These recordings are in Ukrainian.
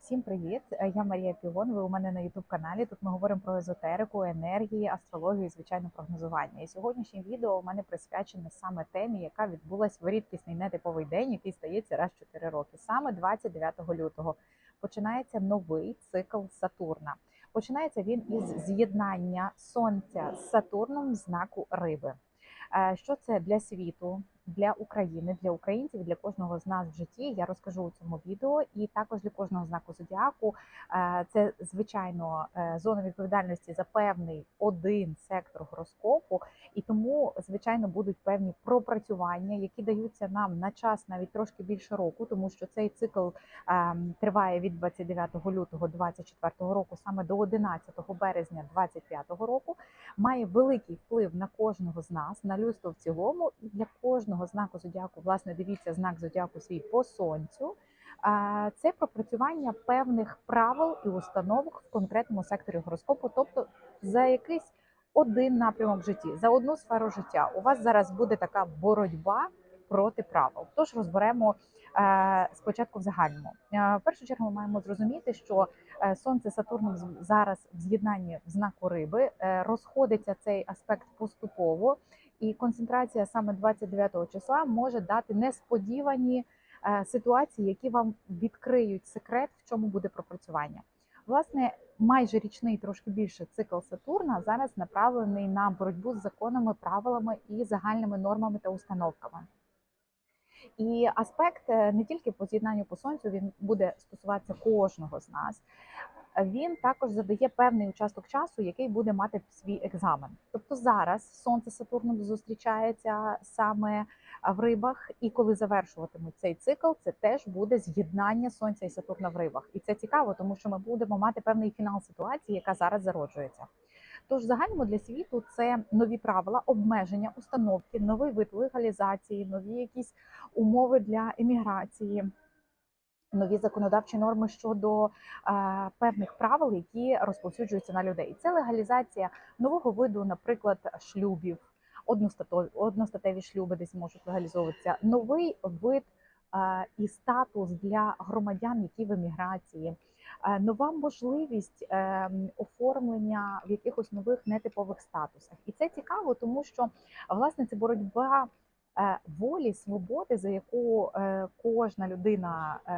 Всім привіт! Е, Я Марія Пігон. Ви у мене на youtube каналі. Тут ми говоримо про езотерику, енергії, астрологію і звичайно прогнозування. І сьогоднішнє відео у мене присвячене саме темі, яка відбулась в рідкісний нетиповий день, який стається раз в 4 роки. Саме 29 лютого починається новий цикл Сатурна. Починається він із з'єднання сонця з Сатурном в знаку риби. Е, Що це для світу, для України, для українців, для кожного з нас в житті? Я розкажу у цьому відео, і також для кожного знаку зодіаку. Е, Це звичайно е, зона відповідальності за певний один сектор гороскопу, і тому, звичайно, будуть певні пропрацювання, які даються нам на час навіть трошки більше року, тому що цей цикл ем, триває від 29 лютого 2024 року саме до 11 березня 2025 року має великий вплив на кожного з нас, на людство в цілому, і для кожного знаку зодіаку, власне, дивіться знак зодіаку свій по сонцю. Це пропрацювання певних правил і установок в конкретному секторі гороскопу, тобто за якийсь один напрямок в житті, за одну сферу життя. У вас зараз буде така боротьба проти правил. Тож розберемо е, спочатку в загальному. Е, в першу чергу ми маємо зрозуміти, що е, сонце Сатурном зараз в з'єднанні в знаку риби розходиться цей аспект поступово, і концентрація саме 29 числа може дати несподівані е, ситуації, які вам відкриють секрет, в чому буде пропрацювання. Власне, майже річний, трошки більше цикл Сатурна зараз направлений на боротьбу з законами, правилами і загальними нормами та установками. І аспект е, не тільки по з'єднанню по сонцю він буде стосуватися кожного з нас. Він також задає певний участок часу, який буде мати свій екзамен. Тобто зараз сонце з Сатурном зустрічається саме в рибах, і коли завершуватимуть цей цикл, це теж буде з'єднання сонця і Сатурна в рибах. І це цікаво, тому що ми будемо мати певний фінал ситуації, яка зараз зароджується. Тож загальному для світу це нові правила, обмеження, установки, новий вид легалізації, нові якісь умови для еміграції, нові законодавчі норми щодо е, певних правил, які розповсюджуються на людей. Це легалізація нового виду, наприклад, шлюбів, одностатові, одностатеві шлюби десь можуть легалізовуватися, новий вид е, і статус для громадян, які в еміграції. Е, Нова можливість оформлення в якихось нових нетипових статусах, і це цікаво, тому що власне це боротьба волі, свободи, за яку е, кожна людина е,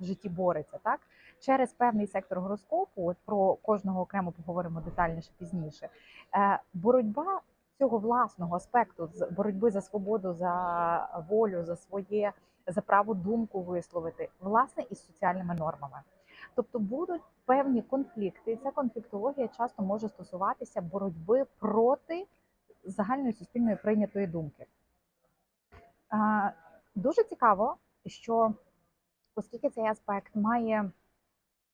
в житті бореться, так через певний сектор гороскопу. От про кожного окремо поговоримо детальніше пізніше. Е, Боротьба цього власного аспекту з боротьби за свободу, за волю, за своє за право думку висловити, власне, із соціальними нормами. Тобто будуть певні конфлікти, ця конфліктологія часто може стосуватися боротьби проти загальної суспільної прийнятої думки. Дуже цікаво, що оскільки цей аспект має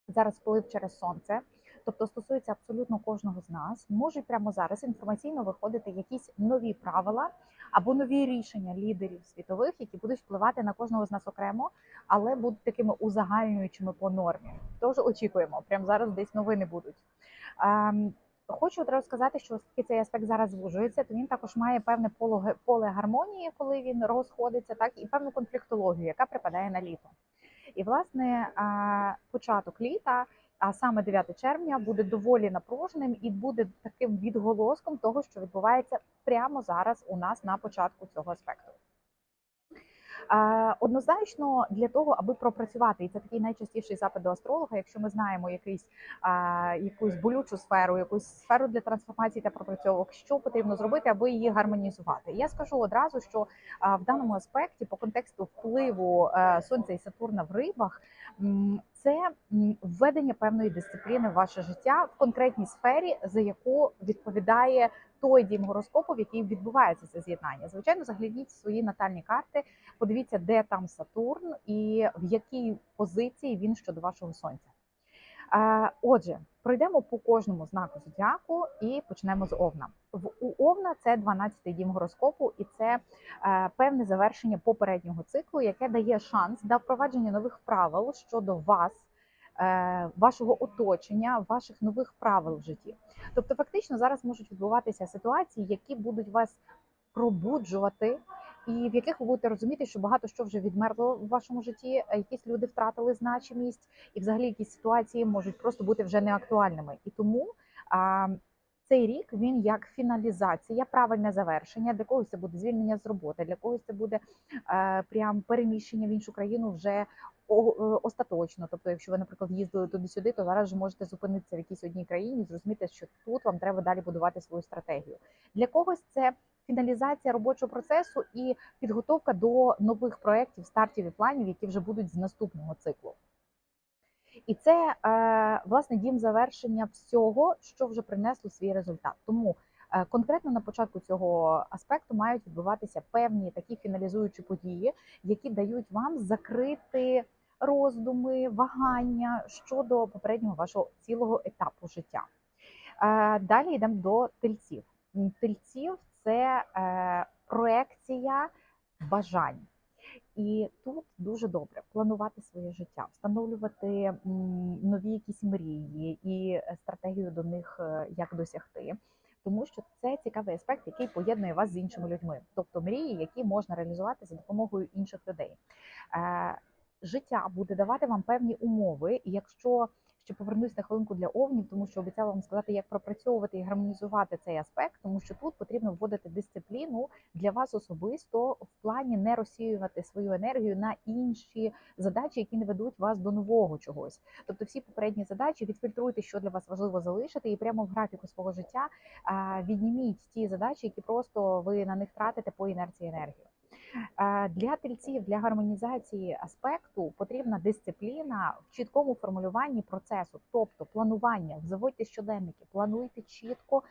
зараз вплив через сонце, тобто стосується абсолютно кожного з нас, можуть прямо зараз інформаційно виходити якісь нові правила або нові рішення лідерів світових, які будуть впливати на кожного з нас окремо, але будуть такими узагальнюючими по нормі. Тож очікуємо, прямо зараз десь новини будуть. Хочу одразу сказати, що оскільки цей аспект зараз звужується, то він також має певне поле гармонії, коли він розходиться, так і певну конфліктологію, яка припадає на літо. І власне початок літа, а саме 9 червня, буде доволі напруженим і буде таким відголоском того, що відбувається прямо зараз у нас на початку цього аспекту. Однозначно для того, аби пропрацювати, і це такий найчастіший запит до астролога. Якщо ми знаємо якийсь якусь болючу сферу, якусь сферу для трансформації та пропрацьовок, що потрібно зробити, аби її гармонізувати. Я скажу одразу, що в даному аспекті, по контексту впливу е, сонця і Сатурна в рибах, це введення певної дисципліни в ваше життя в конкретній сфері, за яку відповідає той дім гороскопу, в якій відбувається це з'єднання. Звичайно, загляніть свої натальні карти, подивіться, де там Сатурн і в якій позиції він щодо вашого сонця. Е, Отже, пройдемо по кожному знаку зодіаку і почнемо з Овна. В у Овна це 12-й дім гороскопу, і це е, певне завершення попереднього циклу, яке дає шанс на впровадження нових правил щодо вас, е, вашого оточення, ваших нових правил в житті. Тобто, фактично зараз можуть відбуватися ситуації, які будуть вас пробуджувати і в яких ви будете розуміти, що багато що вже відмерло в вашому житті, якісь люди втратили значимість, і взагалі якісь ситуації можуть просто бути вже неактуальними. І тому а, цей рік він як фіналізація, правильне завершення. Для когось це буде звільнення з роботи, для когось це буде е, прям переміщення в іншу країну вже е, остаточно. Тобто, якщо ви, наприклад, їздили туди-сюди, то зараз вже можете зупинитися в якійсь одній країні, зрозуміти, що тут вам треба далі будувати свою стратегію. Для когось це фіналізація робочого процесу і підготовка до нових проєктів, стартів і планів, які вже будуть з наступного циклу. І це е, власне дім завершення всього, що вже принесло свій результат. Тому е, конкретно на початку цього аспекту мають відбуватися певні такі фіналізуючі події, які дають вам закрити роздуми, вагання щодо попереднього вашого цілого етапу життя. Е, Далі йдемо до тельців. Тельців це е, проекція бажань. І тут дуже добре планувати своє життя, встановлювати нові якісь мрії і стратегію до них е, як досягти. Тому що це цікавий аспект, який поєднує вас з іншими людьми, тобто мрії, які можна реалізувати за допомогою інших людей. Е, Життя буде давати вам певні умови, і якщо ще повернусь на хвилинку для овнів, тому що обіцяла вам сказати, як пропрацьовувати і гармонізувати цей аспект, тому що тут потрібно вводити дисципліну для вас особисто в плані не розсіювати свою енергію на інші задачі, які не ведуть вас до нового чогось. Тобто, всі попередні задачі відфільтруйте, що для вас важливо залишити, і прямо в графіку свого життя відніміть ті задачі, які просто ви на них тратите по інерції енергії. Е, Для тельців, для гармонізації аспекту потрібна дисципліна в чіткому формулюванні процесу, тобто планування. Заводьте щоденники, плануйте чітко,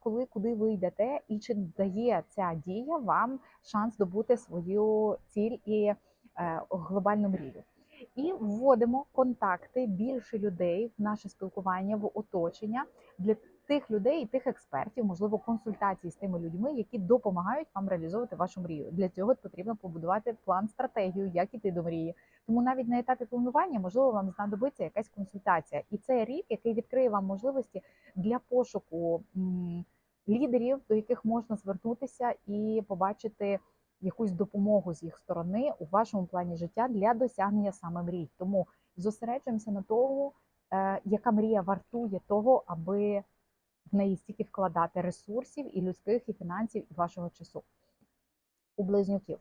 коли куди ви йдете, і чи дає ця дія вам шанс добути свою ціль і е, глобальну мрію. І вводимо контакти більше людей в наше спілкування, в оточення для тих людей і тих експертів, можливо, консультації з тими людьми, які допомагають вам реалізовувати вашу мрію. Для цього потрібно побудувати план, стратегію, як іти до мрії. Тому навіть на етапі планування можливо вам знадобиться якась консультація, і це рік, який відкриє вам можливості для пошуку лідерів, до яких можна звернутися і побачити якусь допомогу з їх сторони у вашому плані життя для досягнення саме мрій. Тому зосереджуємося на тому, е, яка мрія вартує того, аби в неї стільки вкладати ресурсів і людських, і фінансів, і вашого часу. У близнюків.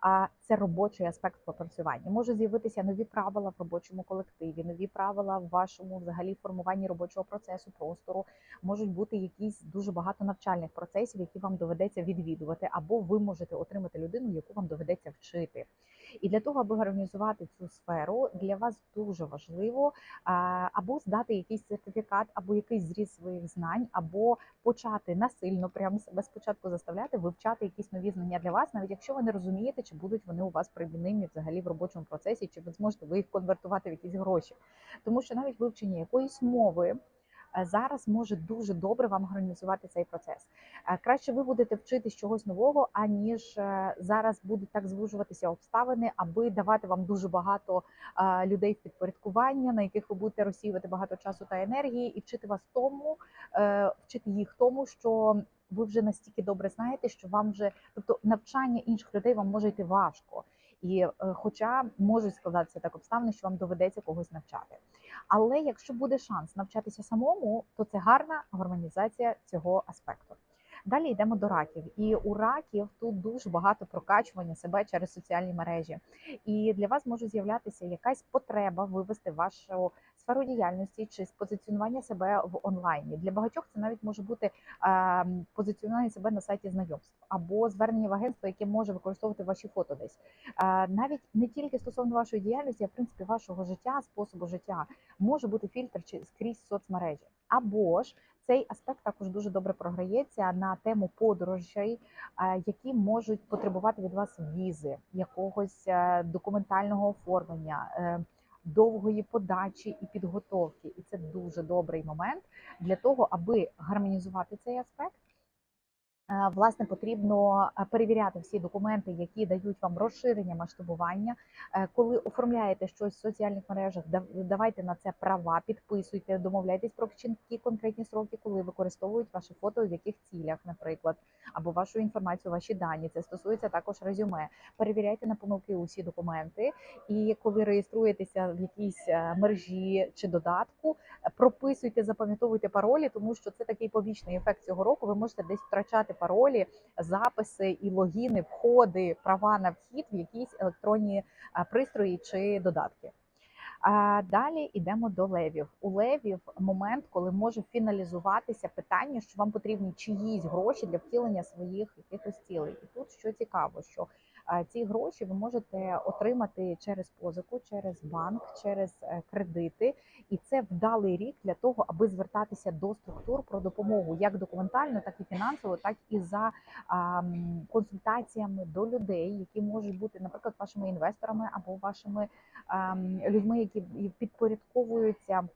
А це робочий аспект попрацювання. Можуть з'явитися нові правила в робочому колективі, нові правила в вашому взагалі формуванні робочого процесу, простору. Можуть бути якісь дуже багато навчальних процесів, які вам доведеться відвідувати, або ви можете отримати людину, яку вам доведеться вчити. І для того, аби гармонізувати цю сферу, для вас дуже важливо або здати якийсь сертифікат, або якийсь зріз своїх знань, або почати насильно прямо себе спочатку заставляти вивчати якісь нові знання для вас, навіть якщо ви не розумієте, чи будуть вони у вас примінимі взагалі в робочому процесі, чи ви зможете ви їх конвертувати в якісь гроші. Тому що навіть вивчення якоїсь мови. Е, Зараз може дуже добре вам гармонізувати цей процес. Е, Краще ви будете вчитись чогось нового, аніж е, зараз будуть так звужуватися обставини, аби давати вам дуже багато людей в підпорядкування, на яких ви будете розсіювати багато часу та енергії, і вчити вас тому, вчити їх тому, що ви вже настільки добре знаєте, що вам вже, тобто навчання інших людей вам може йти важко. І е, хоча можуть складатися так обставини, що вам доведеться когось навчати. Але якщо буде шанс навчатися самому, то це гарна гармонізація цього аспекту. Далі йдемо до раків, і у раків тут дуже багато прокачування себе через соціальні мережі. І для вас може з'являтися якась потреба вивести вашу сферу діяльності чи спозиціонування себе в онлайні. Для багатьох це навіть може бути е, позиціонування себе на сайті знайомств або звернення в агентство, яке може використовувати ваші фото десь. Е, навіть не тільки стосовно вашої діяльності, а в принципі вашого життя, способу життя може бути фільтр чи скрізь соцмережі. Або ж цей аспект також дуже добре програється на тему подорожей, е, які можуть потребувати від вас візи, якогось е, документального оформлення. Довгої подачі і підготовки, і це дуже добрий момент для того, аби гармонізувати цей аспект Власне, потрібно е, перевіряти всі документи, які дають вам розширення масштабування. Е, Коли оформляєте щось в соціальних мережах, дав- давайте на це права, підписуйте, домовляйтесь про чіткі конкретні сроки, коли використовують ваше фото, в яких цілях, наприклад, або вашу інформацію, ваші дані. Це стосується також резюме. Перевіряйте на помилки усі документи. І коли реєструєтеся в якійсь е, мережі чи додатку, е, прописуйте, запам'ятовуйте паролі, тому що це такий побічний ефект цього року. Ви можете десь втрачати паролі, записи і логіни, входи, права на вхід в якісь електронні е, пристрої чи додатки. А далі йдемо до левів. У левів момент, коли може фіналізуватися питання, що вам потрібні чиїсь гроші для втілення своїх якихось цілей. І тут що цікаво, що ці гроші ви можете отримати через позику, через банк, через е, кредити, і це вдалий рік для того, аби звертатися до структур про допомогу, як документально, так і фінансово, так і за консультаціями до людей, які можуть бути, наприклад, вашими інвесторами або вашими людьми, які підпорядковуються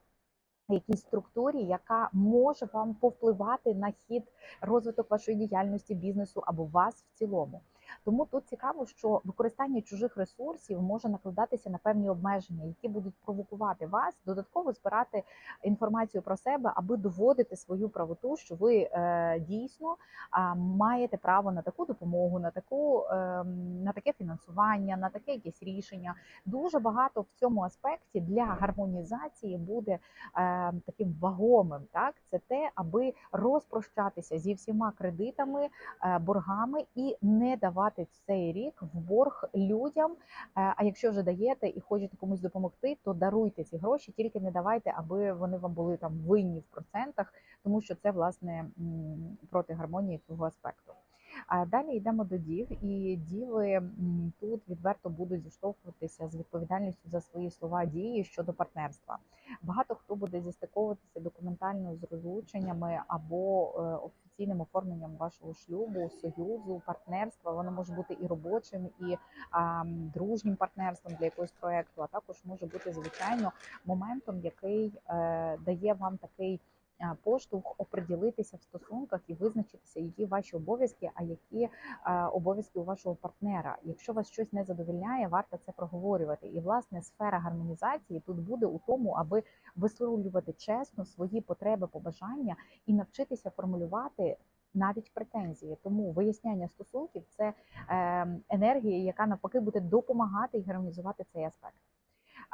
якійсь структурі, яка може вам повпливати на хід розвиток вашої діяльності, бізнесу або вас в цілому. Тому тут цікаво, що використання чужих ресурсів може накладатися на певні обмеження, які будуть провокувати вас додатково збирати інформацію про себе, аби доводити свою правоту, що ви е, дійсно маєте право на таку допомогу, на таку ем, на таке фінансування, на таке якесь рішення. Дуже багато в цьому аспекті для гармонізації буде е, таким вагомим. Так, це те, аби розпрощатися зі всіма кредитами, е, боргами і не давати цей рік в борг людям. Е, А якщо вже даєте і хочете комусь допомогти, то даруйте ці гроші, тільки не давайте, аби вони вам були там винні в процентах, тому що це власне проти гармонії цього аспекту. А далі йдемо до дів, і діви тут відверто будуть зіштовхуватися з відповідальністю за свої слова дії щодо партнерства. Багато хто буде зістиковуватися документально з розлученнями або е, офіційним оформленням вашого шлюбу, союзу, партнерства. Воно може бути і робочим, і а, дружнім партнерством для якогось проекту, а також може бути звичайно моментом, який е, дає вам такий поштовх оприділитися в стосунках і визначитися, які ваші обов'язки, а які е, обов'язки у вашого партнера. Якщо вас щось не задовільняє, варто це проговорювати. І власне сфера гармонізації тут буде у тому, аби висловлювати чесно свої потреби, побажання і навчитися формулювати. Навіть претензії, тому виясняння стосунків це е, енергія, яка навпаки буде допомагати і гармонізувати цей аспект.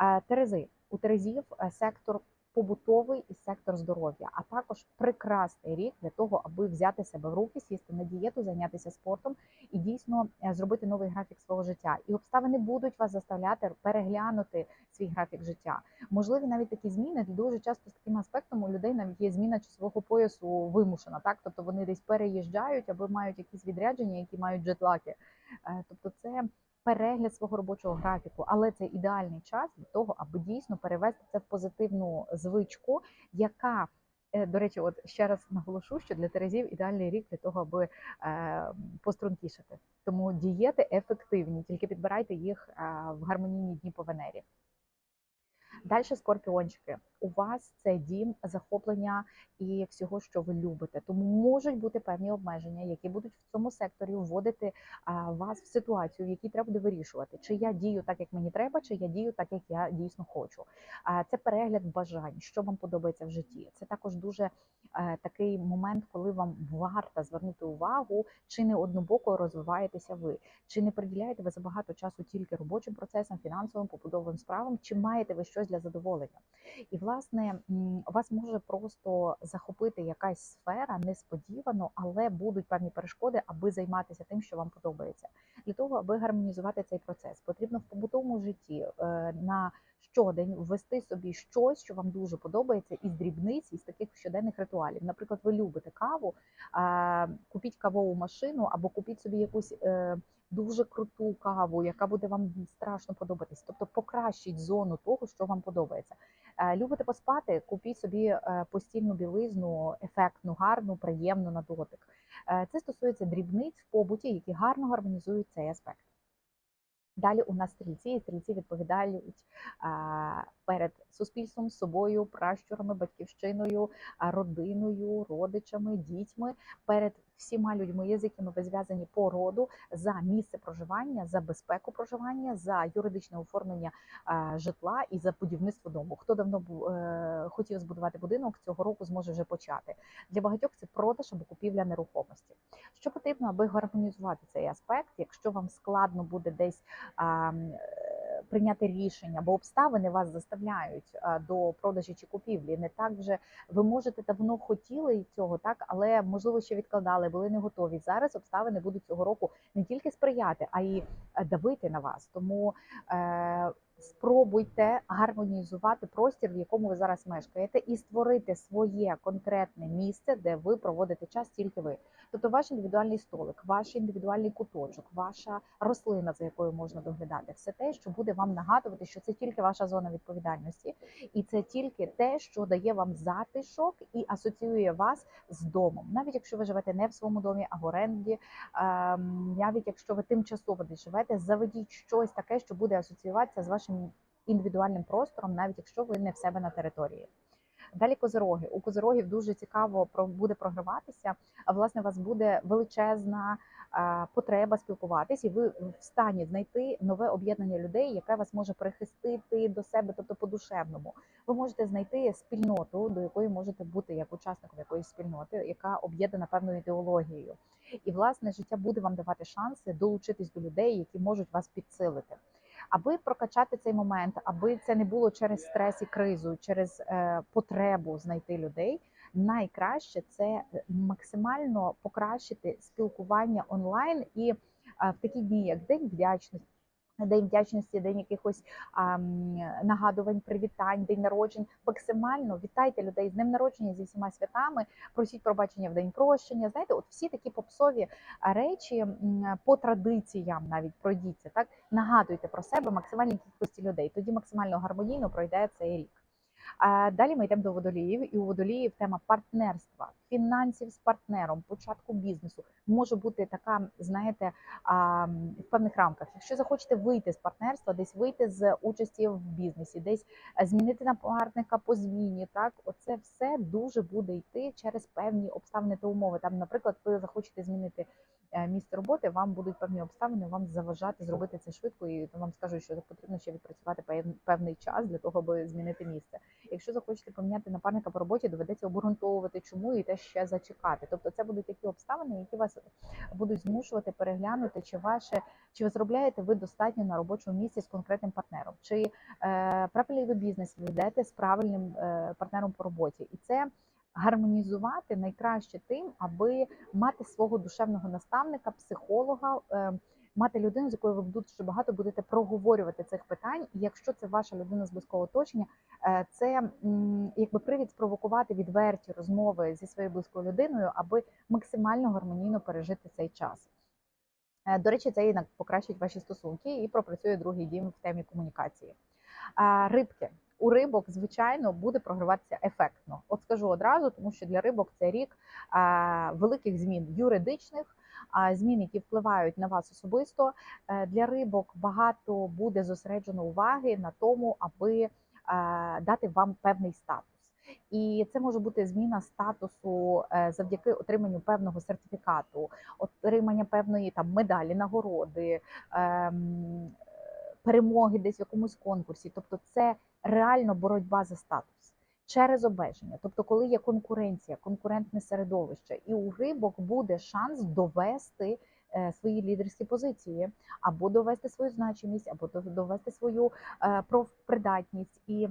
Е, Терези у Терезів е, сектор побутовий і сектор здоров'я, а також прекрасний рік для того, аби взяти себе в руки, сісти на дієту, зайнятися спортом і дійсно е, зробити новий графік свого життя. І обставини будуть вас заставляти переглянути свій графік життя. Можливі навіть такі зміни дуже часто з таким аспектом у людей навіть є зміна часового поясу вимушена, так тобто вони десь переїжджають або мають якісь відрядження, які мають джетлаки. Е, Тобто, це перегляд свого робочого графіку, але це ідеальний час для того, аби дійсно перевести це в позитивну звичку, яка е, до речі, от ще раз наголошу, що для Терезів ідеальний рік для того, аби е, пострункішати. Тому дієти ефективні, тільки підбирайте їх е, в гармонійні дні по Венері. Далі скорпіончики. У вас це дім захоплення і всього, що ви любите. Тому можуть бути певні обмеження, які будуть в цьому секторі вводити вас в ситуацію, в якій треба вирішувати, чи я дію так, як мені треба, чи я дію так, як я дійсно хочу. Це перегляд бажань, що вам подобається в житті. Це також дуже е, такий момент, коли вам варто звернути увагу, чи не однобоко розвиваєтеся ви, чи не приділяєте ви забагато часу тільки робочим процесам, фінансовим, побудовим справам, чи маєте ви щось для задоволення. І власне вас може просто захопити якась сфера несподівано, але будуть певні перешкоди, аби займатися тим, що вам подобається. Для того, аби гармонізувати цей процес, потрібно в побутовому житті е, на щодень ввести собі щось, що вам дуже подобається, із дрібниць, із таких щоденних ритуалів. Наприклад, ви любите каву, е, купіть кавову машину або купіть собі якусь. Дуже круту каву, яка буде вам страшно подобатись, тобто покращіть зону того, що вам подобається. Е, Любите поспати, купіть собі е, постільну білизну, ефектну, гарну, приємну на дотик. Е, Це стосується дрібниць в побуті, які гарно гармонізують цей аспект. Далі у нас стрільці, і стрільці відповідають перед суспільством, собою, пращурами, батьківщиною, родиною, родичами, дітьми, перед всіма людьми, з якими ви зв'язані по роду за місце проживання, за безпеку проживання, за юридичне оформлення е, житла і за будівництво дому. Хто давно е, хотів збудувати будинок, цього року зможе вже почати. Для багатьох це продаж або купівля нерухомості. Що потрібно, аби гармонізувати цей аспект, якщо вам складно буде десь прийняти рішення, бо обставини вас заставляють до продажі чи купівлі. Не так вже ви можете давно хотіли цього, так але можливо ще відкладали, були не готові. Зараз обставини будуть цього року не тільки сприяти, а й е, давити на вас. Тому е, спробуйте гармонізувати простір, в якому ви зараз мешкаєте, і створити своє конкретне місце, де ви проводите час тільки ви. Тобто ваш індивідуальний столик, ваш індивідуальний куточок, ваша рослина, за якою можна доглядати, все те, що буде вам нагадувати, що це тільки ваша зона відповідальності, і це тільки те, що дає вам затишок і асоціює вас з домом, навіть якщо ви живете не в своєму домі, а в оренді, ем, навіть якщо ви тимчасово десь живете, заведіть щось таке, що буде асоціюватися з вашим індивідуальним простором, навіть якщо ви не в себе на території. Далі козироги. У козирогів дуже цікаво буде програватися. А власне, у вас буде величезна потреба спілкуватись, і ви в стані знайти нове об'єднання людей, яке вас може прихистити до себе, тобто по душевному. Ви можете знайти спільноту, до якої можете бути як учасником якоїсь спільноти, яка об'єднана певною ідеологією. І власне життя буде вам давати шанси долучитись до людей, які можуть вас підсилити. Аби прокачати цей момент, аби це не було через стрес і кризу, через е, потребу знайти людей. Найкраще це е, максимально покращити спілкування онлайн і е, в такі дні, як День вдячності. День вдячності, день якихось а, нагадувань, привітань, день народжень. Максимально вітайте людей з днем народження зі всіма святами, просіть пробачення в день прощення. Знаєте, от всі такі попсові речі по традиціям навіть пройдіться. Так нагадуйте про себе максимальній кількості людей. Тоді максимально гармонійно пройде цей рік. Далі ми йдемо до водоліїв, і у водоліїв тема партнерства, фінансів з партнером, початку бізнесу може бути така, знаєте, в певних рамках. Якщо захочете вийти з партнерства, десь вийти з участі в бізнесі, десь е, змінити напарника по зміні, так оце все дуже буде йти через певні обставини та умови. Там, наприклад, ви захочете змінити е, місце роботи, вам будуть певні обставини вам заважати зробити це швидко, і вам скажуть, що потрібно ще відпрацювати пев- певний час для того, аби змінити місце. Якщо захочете поміняти напарника по роботі, доведеться обґрунтовувати, чому і те ще зачекати. Тобто, це будуть такі обставини, які вас будуть змушувати переглянути, чи ваше чи ви зробляєте ви достатньо на робочому місці з конкретним партнером, чи е, правильний ви бізнес ведете з правильним е, партнером по роботі, і це гармонізувати найкраще тим, аби мати свого душевного наставника, психолога. Е, Мати людину, з якою ви дуже багато будете проговорювати цих питань, і якщо це ваша людина з близького оточення, е, це якби привід спровокувати відверті розмови зі своєю близькою людиною, аби максимально гармонійно пережити цей час. Е, До речі, це і покращить ваші стосунки і пропрацює другий дім в темі комунікації. Рибки. У рибок, звичайно, буде програватися ефектно. От скажу одразу, тому що для рибок це рік великих змін юридичних, змін, які впливають на вас особисто. Е, Для рибок багато буде зосереджено уваги на тому, аби дати вам певний статус. І це може бути зміна статусу е, завдяки отриманню певного сертифікату, отримання певної там медалі, нагороди, ем, перемоги десь в якомусь конкурсі. Тобто, це реально боротьба за статус через обмеження. Тобто, коли є конкуренція, конкурентне середовище, і у рибок буде шанс довести. е, Свої лідерські позиції, або довести свою значимість, або довести свою е, профпридатність. І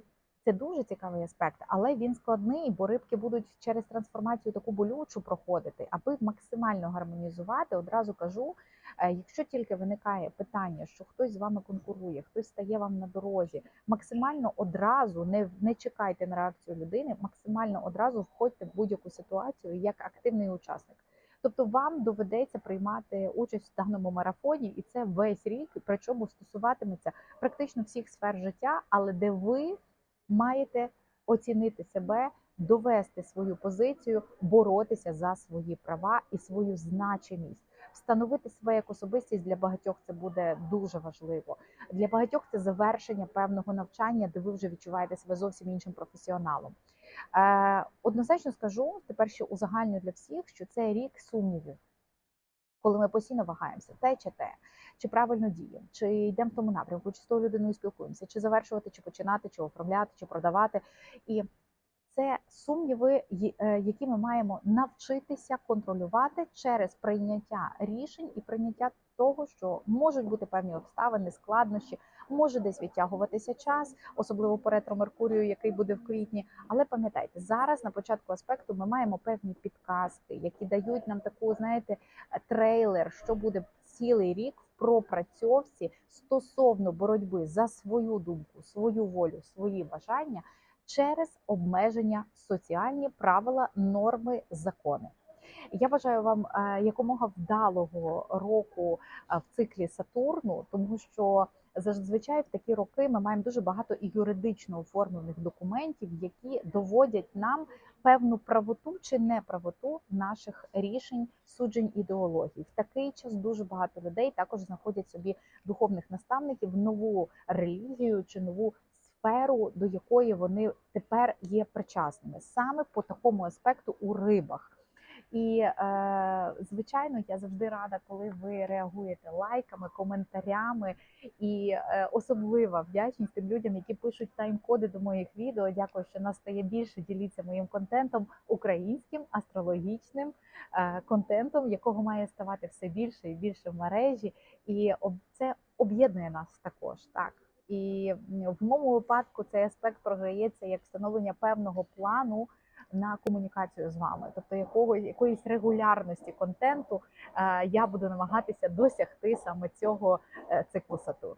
це дуже цікавий аспект, але він складний, бо рибки будуть через трансформацію таку болючу проходити, аби максимально гармонізувати. Одразу кажу, е, якщо тільки виникає питання, що хтось з вами конкурує, хтось стає вам на дорозі, максимально одразу не, не чекайте на реакцію людини, максимально одразу входьте в будь-яку ситуацію як активний учасник. Тобто вам доведеться приймати участь в даному марафоні, і це весь рік, причому стосуватиметься практично всіх сфер життя, але де ви маєте оцінити себе, довести свою позицію, боротися за свої права і свою значимість. Встановити себе як особистість для багатьох це буде дуже важливо. Для багатьох це завершення певного навчання, де ви вже відчуваєте себе зовсім іншим професіоналом. Е, однозначно скажу тепер, що узагальню для всіх, що це рік сумнівів, коли ми постійно вагаємося, те чи те, чи правильно діємо, чи йдемо в тому напрямку, чи з тою людиною спілкуємося, чи завершувати, чи починати, чи оформляти, чи продавати. І це сумніви, е, які ми маємо навчитися контролювати через прийняття рішень і прийняття того, що можуть бути певні обставини, складнощі, може десь відтягуватися час, особливо по ретро Меркурію, який буде в квітні. Але пам'ятайте, зараз на початку аспекту ми маємо певні підказки, які дають нам таку, знаєте, трейлер, що буде цілий рік в пропрацьовці стосовно боротьби за свою думку, свою волю, свої бажання через обмеження соціальні правила, норми, закони. Я бажаю вам е, якомога вдалого року е, в циклі Сатурну, тому що зазвичай в такі роки ми маємо дуже багато і юридично оформлених документів, які доводять нам певну правоту чи неправоту наших рішень, суджень ідеологій. В такий час дуже багато людей також знаходять собі духовних наставників, нову релігію чи нову сферу, до якої вони тепер є причасними, саме по такому аспекту у рибах. І е, звичайно, я завжди рада, коли ви реагуєте лайками, коментарями, і е, особлива вдячність тим людям, які пишуть тайм-коди до моїх відео. Дякую, що нас стає більше. Діліться моїм контентом українським астрологічним е, контентом, якого має ставати все більше і більше в мережі, і це об'єднує нас також так. І в моєму випадку цей аспект програється як встановлення певного плану на комунікацію з вами, тобто якого якоїсь регулярності контенту е, я буду намагатися досягти саме цього е, циклу Сатурн.